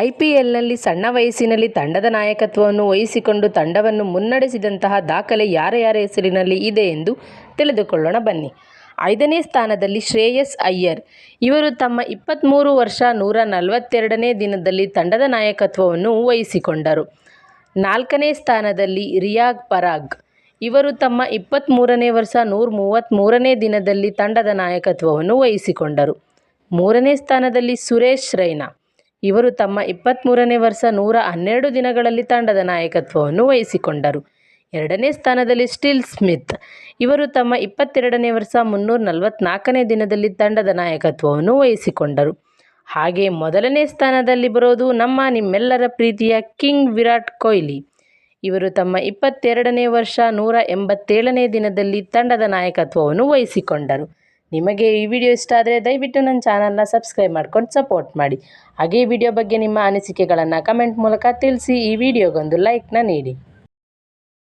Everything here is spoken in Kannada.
ಐ ಪಿ ಎಲ್ನಲ್ಲಿ ಸಣ್ಣ ವಯಸ್ಸಿನಲ್ಲಿ ತಂಡದ ನಾಯಕತ್ವವನ್ನು ವಹಿಸಿಕೊಂಡು ತಂಡವನ್ನು ಮುನ್ನಡೆಸಿದಂತಹ ದಾಖಲೆ ಯಾರ ಯಾರ ಹೆಸರಿನಲ್ಲಿ ಇದೆ ಎಂದು ತಿಳಿದುಕೊಳ್ಳೋಣ ಬನ್ನಿ. ಐದನೇ ಸ್ಥಾನದಲ್ಲಿ ಶ್ರೇಯಸ್ ಅಯ್ಯರ್. ಇವರು ತಮ್ಮ ಇಪ್ಪತ್ತ್ಮೂರು ವರ್ಷ ನೂರ ನಲವತ್ತೆರಡನೇ ದಿನದಲ್ಲಿ ತಂಡದ ನಾಯಕತ್ವವನ್ನು ವಹಿಸಿಕೊಂಡರು. ನಾಲ್ಕನೇ ಸ್ಥಾನದಲ್ಲಿ ರಿಯಾಗ್ ಪರಾಗ್. ಇವರು ತಮ್ಮ ಇಪ್ಪತ್ತ್ಮೂರನೇ ವರ್ಷ ನೂರ ಮೂವತ್ತ್ಮೂರನೇ ದಿನದಲ್ಲಿ ತಂಡದ ನಾಯಕತ್ವವನ್ನು ವಹಿಸಿಕೊಂಡರು. ಮೂರನೇ ಸ್ಥಾನದಲ್ಲಿ ಸುರೇಶ್ ರೈನಾ. ಇವರು ತಮ್ಮ ಇಪ್ಪತ್ತ್ಮೂರನೇ ವರ್ಷ ನೂರ ಹನ್ನೆರಡು ದಿನಗಳಲ್ಲಿ ತಂಡದ ನಾಯಕತ್ವವನ್ನು ವಹಿಸಿಕೊಂಡರು. ಎರಡನೇ ಸ್ಥಾನದಲ್ಲಿ ಸ್ಟಿಲ್ ಸ್ಮಿತ್. ಇವರು ತಮ್ಮ ಇಪ್ಪತ್ತೆರಡನೇ ವರ್ಷ ಮುನ್ನೂರ ನಲವತ್ತ್ನಾಲ್ಕನೇ ದಿನದಲ್ಲಿ ತಂಡದ ನಾಯಕತ್ವವನ್ನು ವಹಿಸಿಕೊಂಡರು. ಹಾಗೆ ಮೊದಲನೇ ಸ್ಥಾನದಲ್ಲಿ ಬರೋದು ನಮ್ಮ ನಿಮ್ಮೆಲ್ಲರ ಪ್ರೀತಿಯ ಕಿಂಗ್ ವಿರಾಟ್ ಕೊಹ್ಲಿ. ಇವರು ತಮ್ಮ ಇಪ್ಪತ್ತೆರಡನೇ ವರ್ಷ ನೂರ ಎಂಬತ್ತೇಳನೇ ದಿನದಲ್ಲಿ ತಂಡದ ನಾಯಕತ್ವವನ್ನು ವಹಿಸಿಕೊಂಡರು. ನಿಮಗೆ ಈ ವಿಡಿಯೋ ಇಷ್ಟ ಆದರೆ ದಯವಿಟ್ಟು ನನ್ನ ಚಾನಲ್ನ ಸಬ್ಸ್ಕ್ರೈಬ್ ಮಾಡ್ಕೊಂಡು ಸಪೋರ್ಟ್ ಮಾಡಿ. ಹಾಗೆ ಈ ವಿಡಿಯೋ ಬಗ್ಗೆ ನಿಮ್ಮ ಅನಿಸಿಕೆಗಳನ್ನು ಕಮೆಂಟ್ ಮೂಲಕ ತಿಳಿಸಿ ಈ ವಿಡಿಯೋಗೊಂದು ಲೈಕ್ನ ನೀಡಿ.